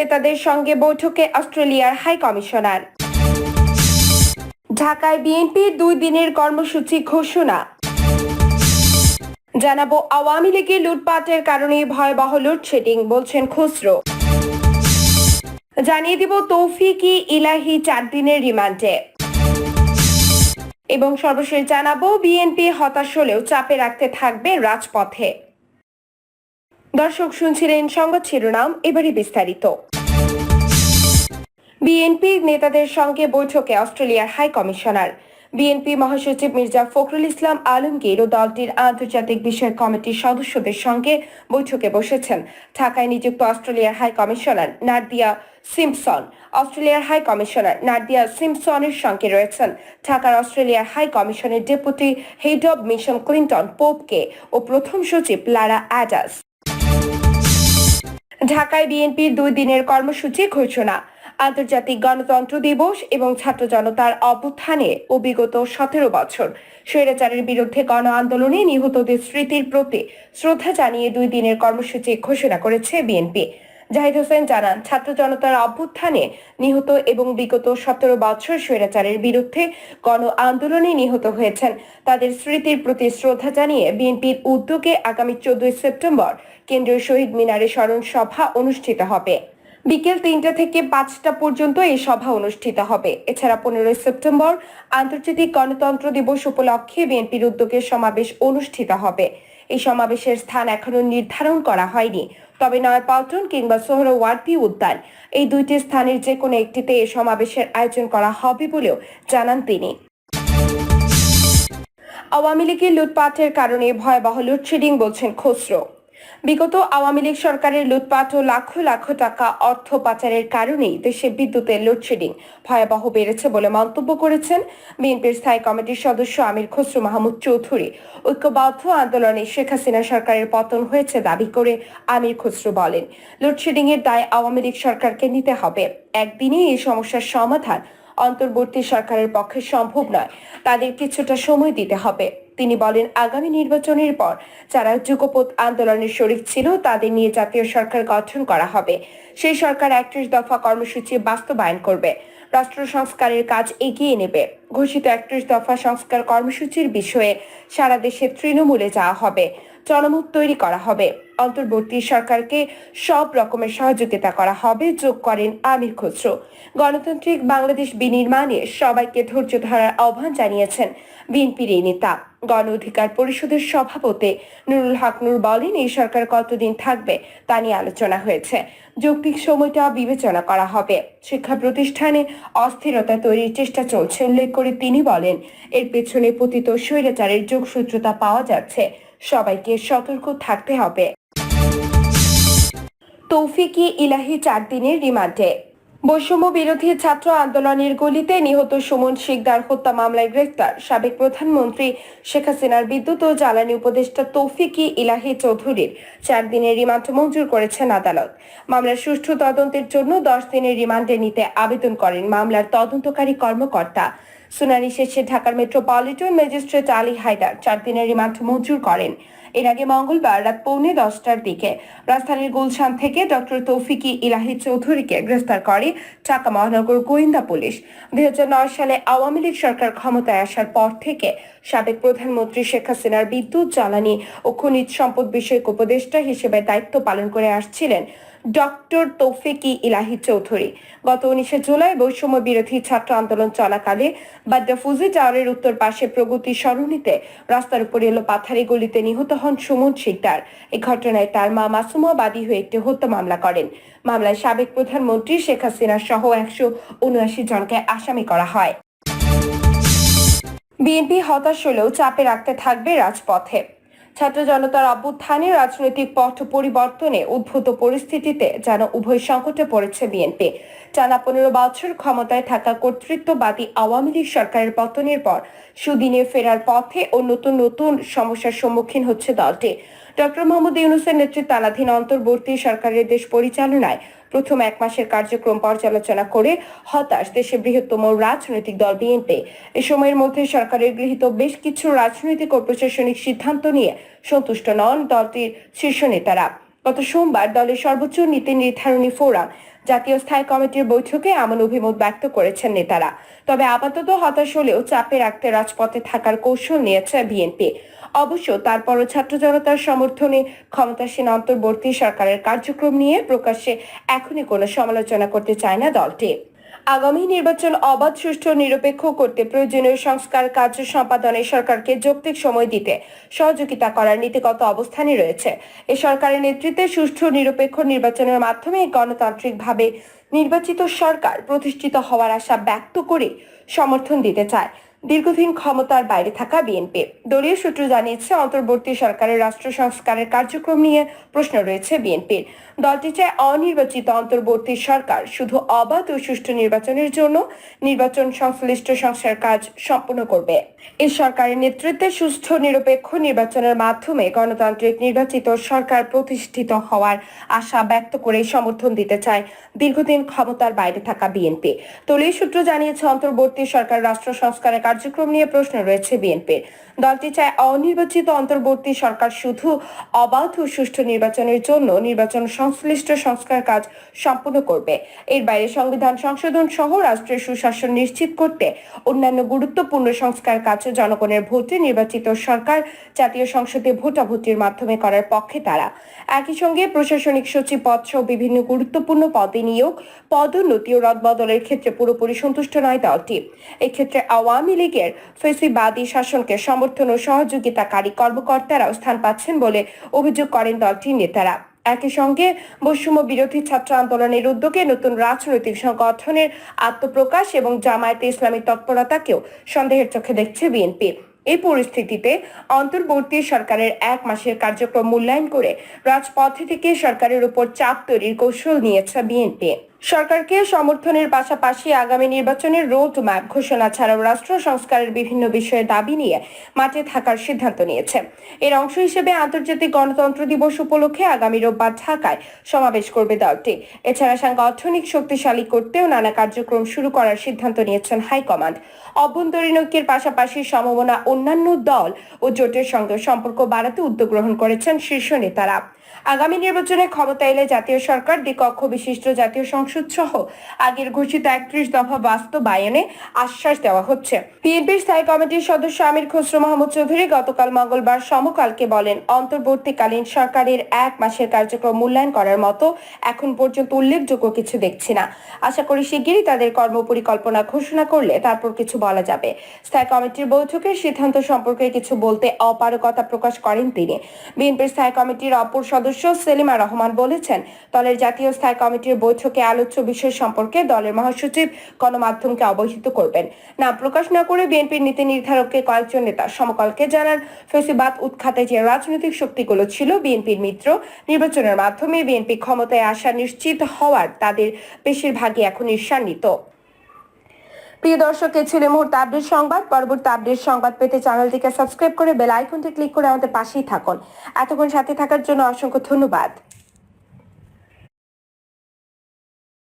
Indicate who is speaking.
Speaker 1: নেতাদের সঙ্গে বৈঠকে অস্ট্রেলিয়ার হাই কমিশনার ঢাকায় বিএনপির দুই দিনের কর্মসূচি ঘোষণা জানাবো আওয়ামী লীগের লুটপাটের কারণে ভয়াবহ লুটশেডিং বলছেন খুচরো জানিয়ে দিব তৌফিকি ইলাহি চার দিনের রিমান্ডে এবং সর্বশেষ জানাবো বিএনপি হতাশ হলেও চাপে রাখতে থাকবে রাজপথে দর্শক শুনছিলেন সংবাদ শিরোনাম এবারে বিস্তারিত বিএনপির নেতাদের সঙ্গে বৈঠকে অস্ট্রেলিয়ার হাই কমিশনার বিএনপি মহাসচিব মির্জা ফখরুল ইসলাম আলমগীর ও দলটির আন্তর্জাতিক বিষয়ক কমিটির সদস্যদের সঙ্গে বৈঠকে বসেছেন ঢাকায় নিযুক্ত অস্ট্রেলিয়ার হাই কমিশনার নার্দিয়া সিম্পসন অস্ট্রেলিয়ার হাই কমিশনার নার্দিয়া সিম্পসনের সঙ্গে রয়েছেন ঢাকার অস্ট্রেলিয়ার হাই কমিশনের deputy head of mission Clinton পোপকে ও প্রথম সচিব লারা অ্যাডাস ঢাকায় বিএনপির দুই দিনের কর্মসূচি ঘোষণা আন্তর্জাতিক গণতন্ত্র দিবস এবং ছাত্র জনতার অবস্থানে ও বিগত সতেরো বছর স্বৈরাচারের বিরুদ্ধে গণ আন্দোলনে নিহতদের স্মৃতির প্রতি শ্রদ্ধা জানিয়ে দুই দিনের কর্মসূচি ঘোষণা করেছে বিএনপি জাহিদ হোসেন জানান ছাত্র জনতার অভ্যুত্থানে নিহত এবং বিগত সতেরো বছর স্বৈরাচারের বিরুদ্ধে গণ আন্দোলনে নিহত হয়েছেন তাদের স্মৃতির প্রতি শ্রদ্ধা জানিয়ে বিএনপির উদ্যোগে আগামী চোদ্দই সেপ্টেম্বর কেন্দ্রীয় শহীদ মিনারে স্মরণ সভা অনুষ্ঠিত হবে বিকেল তিনটা থেকে পাঁচটা পর্যন্ত এই সভা অনুষ্ঠিত হবে এছাড়া পনেরোই সেপ্টেম্বর আন্তর্জাতিক গণতন্ত্র দিবস উপলক্ষে বিএনপির উদ্যোগে সমাবেশ অনুষ্ঠিত হবে এই সমাবেশের স্থান এখনো নির্ধারণ করা হয়নি তবে নয়াপাল্টন কিংবা সোহরওয়ার্দী উদ্যান এই দুইটি স্থানের যে কোনো একটিতে এ সমাবেশের আয়োজন করা হবে বলেও জানান তিনি আওয়ামী লীগের লুটপাটের কারণে ভয়াবহ লোডশেডিং বলছেন খসরো বিগত আওয়ামী লীগ সরকারের লুটপাট ও লাখো লাখ টাকা অর্থ পাচারের কারণেই দেশে বিদ্যুতের লোডশেডিং ভয়াবহ বেড়েছে বলে মন্তব্য করেছেন বিএনপির স্থায়ী কমিটির সদস্য আমির খসরু মাহমুদ চৌধুরী ঐক্যবদ্ধ আন্দোলনে শেখ হাসিনা সরকারের পতন হয়েছে দাবি করে আমির খসরু বলেন লোডশেডিং এর দায় আওয়ামী লীগ সরকারকে নিতে হবে একদিনেই এই সমস্যার সমাধান অন্তর্বর্তী সরকারের পক্ষে সম্ভব নয় তাদের কিছুটা সময় দিতে হবে তিনি বলেন আগামী নির্বাচনের পর যারা যুগপথ আন্দোলনের শরিক ছিল তাদের নিয়ে জাতীয় সরকার গঠন করা হবে সেই সরকার একত্রিশ দফা কর্মসূচি বাস্তবায়ন করবে রাষ্ট্র সংস্কারের কাজ এগিয়ে নেবে ঘোষিত একত্রিশ দফা সংস্কার কর্মসূচির বিষয়ে সারা দেশে তৃণমূলে যাওয়া হবে জনমত তৈরি করা হবে অন্তর্বর্তী সরকারকে সব রকমের সহযোগিতা করা হবে যোগ করেন আমির খসরু গণতান্ত্রিক বাংলাদেশ বিনির্মাণে সবাইকে ধৈর্য ধরার আহ্বান জানিয়েছেন বিএনপির এই নেতা গণ অধিকার পরিষদের সভাপতি নুরুল হক নুর বলেন এই সরকার কতদিন থাকবে তা নিয়ে আলোচনা হয়েছে যৌক্তিক সময়টা বিবেচনা করা হবে শিক্ষা প্রতিষ্ঠানে অস্থিরতা তৈরির চেষ্টা চলছে উল্লেখ করে তিনি বলেন এর পেছনে পতিত স্বৈরাচারের যোগসূত্রতা পাওয়া যাচ্ছে সবাইকে সতর্ক থাকতে হবে তৌফিকি ইলাহি চার দিনের রিমান্ডে বৈষম্য বিরোধী ছাত্র আন্দোলনের গলিতে নিহত সুমন শিকদার হত্যা মামলায় গ্রেফতার সাবেক প্রধানমন্ত্রী শেখ হাসিনার বিদ্যুৎ ও জ্বালানি উপদেষ্টা তৌফিকি ইলাহি চৌধুরীর চার দিনের রিমান্ড মঞ্জুর করেছেন আদালত মামলার সুষ্ঠু তদন্তের জন্য দশ দিনের রিমান্ডে নিতে আবেদন করেন মামলার তদন্তকারী কর্মকর্তা শুনানি শেষে ঢাকার মেট্রোপলিটন ম্যাজিস্ট্রেট আলী হায়দার চার দিনের রিমান্ড মঞ্জুর করেন এর আগে মঙ্গলবার রাত পৌনে দশটার দিকে রাজধানীর গুলশান থেকে ডক্টর তৌফিকি ইলাহি চৌধুরীকে গ্রেফতার করে ঢাকা মহানগর গোয়েন্দা পুলিশ দুই সালে আওয়ামী লীগ সরকার ক্ষমতায় আসার পর থেকে সাবেক প্রধানমন্ত্রী শেখ হাসিনার বিদ্যুৎ জ্বালানি ও খনিজ সম্পদ বিষয়ক উপদেষ্টা হিসেবে দায়িত্ব পালন করে আসছিলেন ডক্টর তৌফিকি ইলাহি চৌধুরী গত উনিশে জুলাই বৈষম্য বিরোধী ছাত্র আন্দোলন চলাকালে ফুজি টাওয়ারের উত্তর পাশে প্রগতি সরণিতে রাস্তার উপর এলো পাথারি গলিতে নিহত হন সুমন শিকদার এ ঘটনায় তার মা মাসুমা বাদী হয়ে একটি হত্যা মামলা করেন মামলায় সাবেক প্রধানমন্ত্রী শেখ হাসিনা সহ একশো উনআশি জনকে আসামি করা হয় বিএনপি হতাশ হলেও চাপে রাখতে থাকবে রাজপথে ছাত্র জনতার অভ্যুত্থানে রাজনৈতিক পথ পরিবর্তনে উদ্ভূত পরিস্থিতিতে যেন উভয় সংকটে পড়েছে বিএনপি টানা পনেরো বছর ক্ষমতায় থাকা কর্তৃত্ববাদী আওয়ামী লীগ সরকারের পতনের পর সুদিনে ফেরার পথে ও নতুন নতুন সমস্যার সম্মুখীন হচ্ছে দলটি ডক্টর মোহাম্মদ ইউনুসের নেতৃত্বাধীন অন্তর্বর্তী সরকারের দেশ পরিচালনায় প্রথম এক মাসের কার্যক্রম পর্যালোচনা করে হতাশ দেশের বৃহত্তম রাজনৈতিক দল বিএনপি এ সময়ের মধ্যে সরকারের গৃহীত বেশ কিছু রাজনৈতিক ও প্রশাসনিক সিদ্ধান্ত নিয়ে সন্তুষ্ট নন দলটির শীর্ষ নেতারা গত সোমবার দলের সর্বোচ্চ নীতি নির্ধারণী ফোরাম জাতীয় স্থায়ী কমিটির বৈঠকে এমন অভিমত ব্যক্ত করেছেন নেতারা তবে আপাতত হতাশ হলেও চাপে রাখতে রাজপথে থাকার কৌশল নিয়েছে বিএনপি অবশ্য তারপরও ছাত্র জনতার সমর্থনে ক্ষমতাসীন অন্তর্বর্তী সরকারের কার্যক্রম নিয়ে প্রকাশ্যে এখনই কোনো সমালোচনা করতে চায় না দলটি আগামী নির্বাচন অবাধ সুষ্ঠু নিরপেক্ষ করতে প্রয়োজনীয় সংস্কার কাজ সম্পাদনে সরকারকে যৌক্তিক সময় দিতে সহযোগিতা করার নীতিগত অবস্থানে রয়েছে এ সরকারের নেতৃত্বে সুষ্ঠু নিরপেক্ষ নির্বাচনের মাধ্যমে গণতান্ত্রিকভাবে নির্বাচিত সরকার প্রতিষ্ঠিত হওয়ার আশা ব্যক্ত করে সমর্থন দিতে চায় দীর্ঘদিন ক্ষমতার বাইরে থাকা বিএনপি দলীয় সূত্র জানিয়েছে অন্তর্বর্তী সরকারের রাষ্ট্র সংস্কারের কার্যক্রম নিয়ে প্রশ্ন রয়েছে বিএনপির দলটি চায় অনির্বাচিত অন্তর্বর্তী সরকার শুধু অবাধ ও সুষ্ঠু নির্বাচনের জন্য নির্বাচন সংশ্লিষ্ট সংস্থার কাজ সম্পন্ন করবে এই সরকারের নেতৃত্বে সুষ্ঠু নিরপেক্ষ নির্বাচনের মাধ্যমে গণতান্ত্রিক নির্বাচিত সরকার প্রতিষ্ঠিত হওয়ার আশা ব্যক্ত করে সমর্থন দিতে চায় দীর্ঘদিন ক্ষমতার বাইরে থাকা বিএনপি তলে সূত্র জানিয়েছে অন্তর্বর্তী সরকার রাষ্ট্র সংস্কারের কার্যক্রম নিয়ে প্রশ্ন রয়েছে বিএনপির দলটি চায় অনির্বাচিত অন্তর্বর্তী সরকার শুধু অবাধ ও সুষ্ঠু নির্বাচনের জন্য নির্বাচন সংস্থা সংশ্লিষ্ট সংস্কার কাজ সম্পূর্ণ করবে এর বাইরে সংবিধান সংশোধন সহ রাষ্ট্রের সুশাসন নিশ্চিত করতে অন্যান্য গুরুত্বপূর্ণ সংস্কার কাজ জনগণের ভোটে নির্বাচিত সরকার জাতীয় সংসদে ভোটাভুতির মাধ্যমে করার পক্ষে তারা একই সঙ্গে প্রশাসনিক সচিব পদ সহ বিভিন্ন গুরুত্বপূর্ণ পদে নিয়োগ পদোন্নতি ও রদবদলের ক্ষেত্রে পুরোপুরি সন্তুষ্ট নয় দলটি এক্ষেত্রে আওয়ামী লীগের ফেসিবাদী শাসনকে সমর্থন ও সহযোগিতাকারী কর্মকর্তারাও স্থান পাচ্ছেন বলে অভিযোগ করেন দলটির নেতারা একই সঙ্গে বৈষম্য বিরোধী ছাত্র আন্দোলনের উদ্যোগে নতুন রাজনৈতিক সংগঠনের আত্মপ্রকাশ এবং জামায়াতে ইসলামী তৎপরতাকেও সন্দেহের চোখে দেখছে বিএনপি এই পরিস্থিতিতে অন্তর্বর্তী সরকারের এক মাসের কার্যক্রম মূল্যায়ন করে রাজপথে থেকে সরকারের উপর চাপ তৈরির কৌশল নিয়েছে বিএনপি সরকারকে সমর্থনের পাশাপাশি আগামী নির্বাচনের রোড ম্যাপ ঘোষণা ছাড়াও রাষ্ট্র সংস্কারের বিভিন্ন বিষয়ে দাবি নিয়ে মাঠে থাকার সিদ্ধান্ত নিয়েছে এর অংশ হিসেবে আন্তর্জাতিক গণতন্ত্র দিবস উপলক্ষে আগামী রোববার ঢাকায় সমাবেশ করবে দলটি এছাড়া সাংগঠনিক শক্তিশালী করতেও নানা কার্যক্রম শুরু করার সিদ্ধান্ত নিয়েছেন হাইকমান্ড অভ্যন্তরীণ ঐক্যের পাশাপাশি সমবনা অন্যান্য দল ও জোটের সঙ্গে সম্পর্ক বাড়াতে উদ্যোগ গ্রহণ করেছেন শীর্ষ নেতারা আগামী নির্বাচনে ক্ষমতা এলে জাতীয় সরকার দ্বিকক্ষ বিশিষ্ট জাতীয় সংসদ সহ আগের ঘোষিত একত্রিশ দফা বাস্তবায়নে আশ্বাস দেওয়া হচ্ছে বিএনপির স্থায়ী কমিটির সদস্য আমির খসরু মাহমুদ চৌধুরী গতকাল মঙ্গলবার সমকালকে বলেন অন্তর্বর্তীকালীন সরকারের এক মাসের কার্যক্রম মূল্যায়ন করার মতো এখন পর্যন্ত উল্লেখযোগ্য কিছু দেখছি না আশা করি শিগগিরই তাদের কর্মপরিকল্পনা ঘোষণা করলে তারপর কিছু বলা যাবে স্থায়ী কমিটির বৈঠকের সিদ্ধান্ত সম্পর্কে কিছু বলতে অপারকতা প্রকাশ করেন তিনি বিএনপির স্থায়ী কমিটির অপর সদস্য সেলিমা রহমান বলেছেন দলের জাতীয় স্থায়ী কমিটির বৈঠকে আলোচ্য বিষয় সম্পর্কে দলের মহাসচিব গণমাধ্যমকে অবহিত করবেন নাম প্রকাশ না করে বিএনপির নীতি নির্ধারককে কয়েকজন নেতা সমকালকে জানান ফেসিবাদ উৎখাতে যে রাজনৈতিক শক্তিগুলো ছিল বিএনপির মিত্র নির্বাচনের মাধ্যমে বিএনপি ক্ষমতায় আসা নিশ্চিত হওয়ার তাদের বেশিরভাগই এখন ঈর্ষান্বিত প্রিয় দর্শক এ ছিল মুহূর্ত আপডেট সংবাদ পরবর্তী আপডেট সংবাদ পেতে চ্যানেলটিকে সাবস্ক্রাইব করে বেল আইকনটি ক্লিক করে আমাদের পাশেই থাকুন এতক্ষণ সাথে থাকার জন্য অসংখ্য ধন্যবাদ